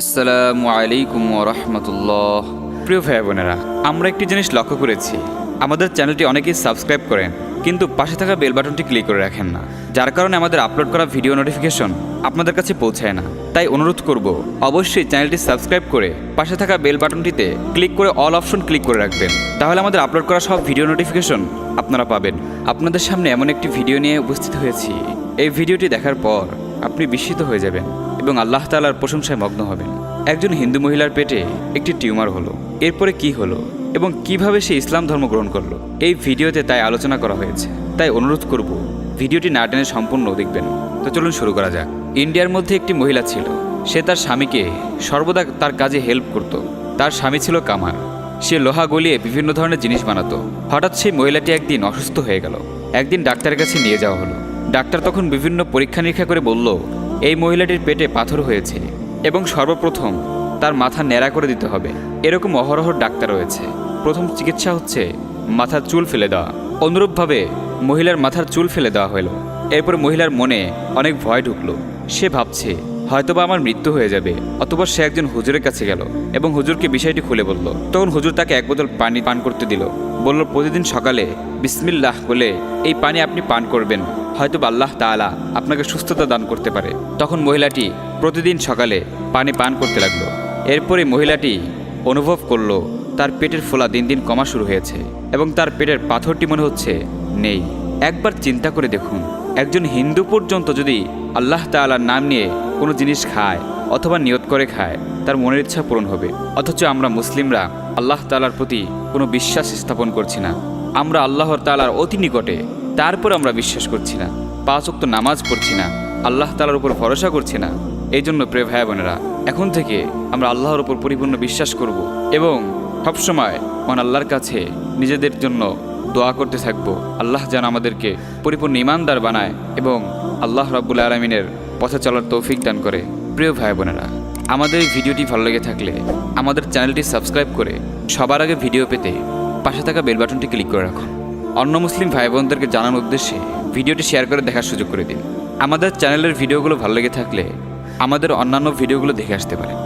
আসসালামু আলাইকুম রহমতুল্লাহ। প্রিয় ভাই বোনেরা, আমরা একটি জিনিস লক্ষ্য করেছি। আমাদের চ্যানেলটি অনেকেই সাবস্ক্রাইব করেন, কিন্তু পাশে থাকা বেল বাটনটি ক্লিক করে রাখেন না, যার কারণে আমাদের আপলোড করা ভিডিও নোটিফিকেশন আপনাদের কাছে পৌঁছায় না। তাই অনুরোধ করব, অবশ্যই চ্যানেলটি সাবস্ক্রাইব করে পাশে থাকা বেল বাটনটিতে ক্লিক করে অল অপশন ক্লিক করে রাখবেন। তাহলে আমাদের আপলোড করা সব ভিডিও নোটিফিকেশন আপনারা পাবেন। আপনাদের সামনে এমন একটি ভিডিও নিয়ে উপস্থিত হয়েছি। এই ভিডিওটি দেখার পর আপনি বিস্মিত হয়ে যাবেন। এবং আল্লাহ তালার প্রশংসায় মগ্ন হবেন। একজন হিন্দু মহিলার পেটে একটি টিউমার হলো। এরপরে কি হলো এবং কীভাবে সে ইসলাম ধর্ম গ্রহণ করল, এই ভিডিওতে তাই আলোচনা করা হয়েছে। তাই অনুরোধ করব, ভিডিওটি না টেনে সম্পূর্ণ দেখবেন। তো চলুন শুরু করা যাক। ইন্ডিয়ার মধ্যে একটি মহিলা ছিল। সে তার স্বামীকে সর্বদা তার কাজে হেল্প করত। তার স্বামী ছিল কামার। সে লোহা গলিয়ে বিভিন্ন ধরনের জিনিস বানাতো। হঠাৎ সেই মহিলাটি একদিন অসুস্থ হয়ে গেল। একদিন ডাক্তারের কাছে নিয়ে যাওয়া হলো। ডাক্তার তখন বিভিন্ন পরীক্ষা নিরীক্ষা করে বলল এই মহিলাটির পেটে পাথর হয়েছে এবং সর্বপ্রথম তার মাথা ন্যাড়া করে দিতে হবে। এরকম অহরহ ডাক্তার রয়েছে। প্রথম চিকিৎসা হচ্ছে মাথার চুল ফেলে দেওয়া। অনুরূপভাবে মহিলার মাথার চুল ফেলে দেওয়া হলো। এরপর মহিলার মনে অনেক ভয় ঢুকলো। সে ভাবছে, হয়তোবা আমার মৃত্যু হয়ে যাবে, অথবা সে একজন হুজুরের কাছে গেল এবং হুজুরকে বিষয়টি খুলে বলল। তখন হুজুর তাকে এক বোতল পানি পান করতে দিল। বলল, প্রতিদিন সকালে বিসমিল্লাহ বলে এই পানি আপনি পান করবেন। হয়তো আল্লাহ তাআলা আপনাকে সুস্থতা দান করতে পারে। তখন মহিলাটি প্রতিদিন সকালে পানি পান করতে লাগল। এরপরে মহিলাটি অনুভব করল, তার পেটের ফোলা দিন দিন কমা শুরু হয়েছে এবং তার পেটের পাথরটি মনে হচ্ছে নেই। একবার চিন্তা করে দেখুন, একজন হিন্দু পর্যন্ত যদি আল্লাহ তাআলার নাম নিয়ে কোনো জিনিস খায় অথবা নিয়ত করে খায়, তার মনের ইচ্ছা পূরণ হবে। অথচ আমরা মুসলিমরা আল্লাহ তালার প্রতি কোনো বিশ্বাস স্থাপন করছি না। আমরা আল্লাহর তালার অতি নিকটে, তারপর আমরা বিশ্বাস করছি না। পাঁচ ওয়াক্ত নামাজ পড়ছি না, আল্লাহ তালার উপর ভরসা করছি না। এই জন্য প্রিয় ভাই বোনেরা, এখন থেকে আমরা আল্লাহর উপর পরিপূর্ণ বিশ্বাস করব এবং সবসময় মন আল্লাহর কাছে নিজেদের জন্য দোয়া করতে থাকব। আল্লাহ যেন আমাদেরকে পরিপূর্ণ ইমানদার বানায় এবং আল্লাহ রাব্বুল আলমিনের পথে চলার তৌফিক দান করে। প্রিয় ভাই বোনেরা, আমাদের এই ভিডিওটি ভালো লেগে থাকলে আমাদের চ্যানেলটি সাবস্ক্রাইব করে সবার আগে ভিডিও পেতে পাশে থাকা বেলবাটনটি ক্লিক করে রাখুন। অন্য মুসলিম ভাই বোনদেরকে জানানোর উদ্দেশ্যে ভিডিওটি শেয়ার করে দেখার সুযোগ করে দিন। আমাদের চ্যানেলের ভিডিওগুলো ভালো লেগে থাকলে আমাদের অন্যান্য ভিডিওগুলো দেখে আসতে পারেন।